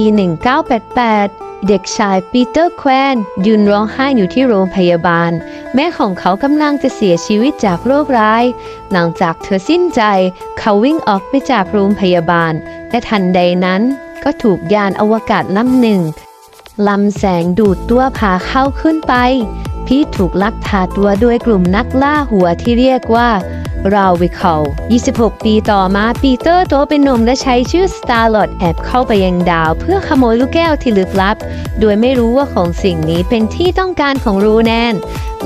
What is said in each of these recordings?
1988 เด็กชายปีเตอร์แควนยืนร้องไห้อยู่ที่โรงพยาบาล แม่ของเขากำลังจะเสียชีวิตจากโรคร้าย หลังจากเธอสิ้นใจ เขาวิ่งออกไปจากโรงพยาบาล และทันใดนั้นก็ถูกยานอวกาศลำหนึ่งลำแสงดูดตัวพาเข้าขึ้นไป พีทถูกลักพาตัวโดยกลุ่มนักล่าหัวที่เรียกว่า ราวิคอล26 ปีต่อมาปีเตอร์โตเป็นหนุ่มและใช้ชื่อสตาร์ลอ t แอบเข้าไปยังดาว เพื่อขโมยลูกแก้วที่ลึกลับ โดยไม่รู้ว่าของสิ่งนี้เป็นที่ต้องการของรูแนน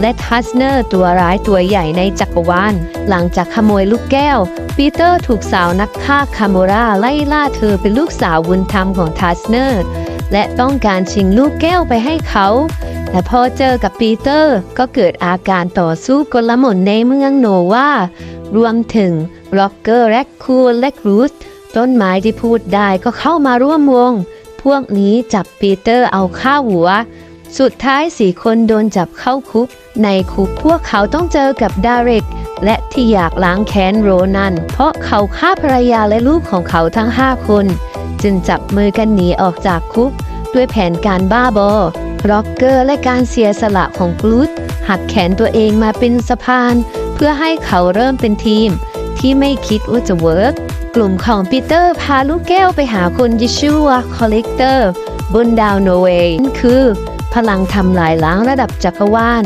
และทัสเนอร์ตัวร้ายตัวใหญ่ในจักรวาล หลังจากขโมยลูกแก้ว ปีเตอร์ถูกสาวนักฆ่าคาโมราไล่ล่าเธอเป็นลูกสาวบุญธรรมของทัสเนอร์และต้องการชิงลูกแก้วไปให้เขา แต่พอเจอกับปีเตอร์ก็เกิดอาการต่อสู้กลหม่นในเมืองโนวารวมถึงร็อกเกอร์แร็คคูลและกรูสต้นไม้ที่พูดได้ก็เข้ามาร่วมวง พวกนี้จับปีเตอร์เอาข้าหัว สุดท้ายสี่คนโดนจับเข้าคุก ในคุกพวกเขาต้องเจอกับดาเรกและที่อยากล้างแค้นโรนัน เพราะเขาฆ่าภรรยาและลูกของเขาทั้งห้าคน จึงจับมือกันหนีออกจากคุกด้วยแผนการบ้าบอ ร็อกเกอร์และการเสียสละของกรูดหักแขนตัวเองมาเป็นสะพาน เพื่อให้เขาเริ่มเป็นทีม ที่ไม่คิดว่าจะเวิร์กกลุ่มของปีเตอร์พาลูกแก้วไปหาคนที่ชื่อว่าคอลเลกเตอร์บนดาวโนเวย์นั่คือ พลังทำลายล้างระดับจักรวาล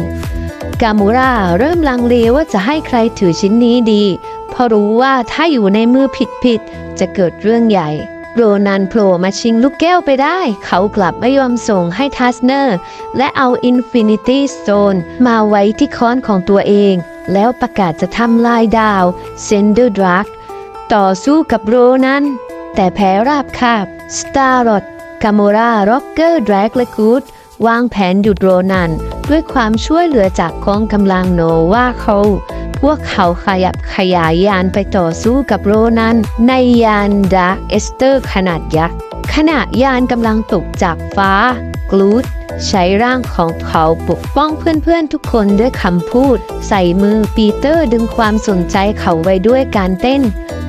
กามูราเริ่มลังเลว่าจะให้ใครถือชิ้นนี้ดี เพราะรู้ว่าถ้าอยู่ในมือผิดๆจะเกิดเรื่องใหญ่ โรนันโผล่มาชิงลูกแก้วไปได้ เขากลับไม่ยอมส่งให้ทัสเนอร์ และเอาอินฟินิตี้สโตนมาไว้ที่ค้อนของตัวเอง แล้วประกาศจะทำลายดาวเซนเดอร์ดรักต่อสู้กับโรนัน แต่แพ้ราบคาบสตาร์รอดกาโมรา ร็อกเกอร์ ดรกและกูดวางแผนหยุดโรนัน ด้วยความช่วยเหลือจากกองกำลังโนวาเขา พวกเขาขยับขยายยานไปต่อสู้กับโรนันในยานดาเอสเตอร์ขนาดยักษ์ขณะยานกำลังตกจากฟ้า กลูดใช้ร่างของเขาปกป้องเพื่อนๆทุกคนด้วยคำพูด ใส่มือปีเตอร์ดึงความสนใจเขาไว้ด้วยการเต้น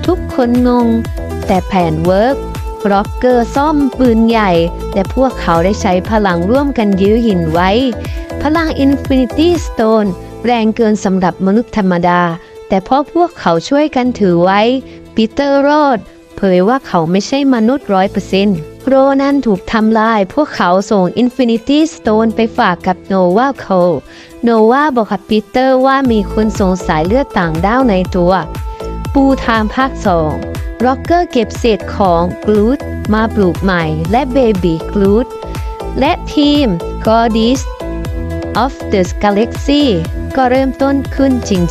ทุกคนงง แต่แผนเวิร์กร็อกเกอร์ซ่อมปืนใหญ่ และพวกเขาได้ใช้พลังร่วมกันยื้อหินไว้ พลัง Infinity Stone แรงเกินสำหรับมนุษย์ธรรมดา แต่พราะพวกเขาช่วยกันถือไว้ ปีเตอร์โรดเผยว่าเขาไม่ใช่มนุษย์ร้อยเปอร์เซ็นต์โรนันถูกทำลาย พวกเขาส่ง Infinity Stone ไปฝากกับโนวาโคโนวาบอกกับปีเตอร์ว่ามีคนสงสัยเลือดต่างด้าวในตัว ปูทามภาคสองร็อกเกอร์เก็บเศษของกลูดมาปลูกใหม่ และเบบี้กลูดและทีม g o d d e s of the Galaxy ก็ ก็เริ่มต้นขึ้นจริง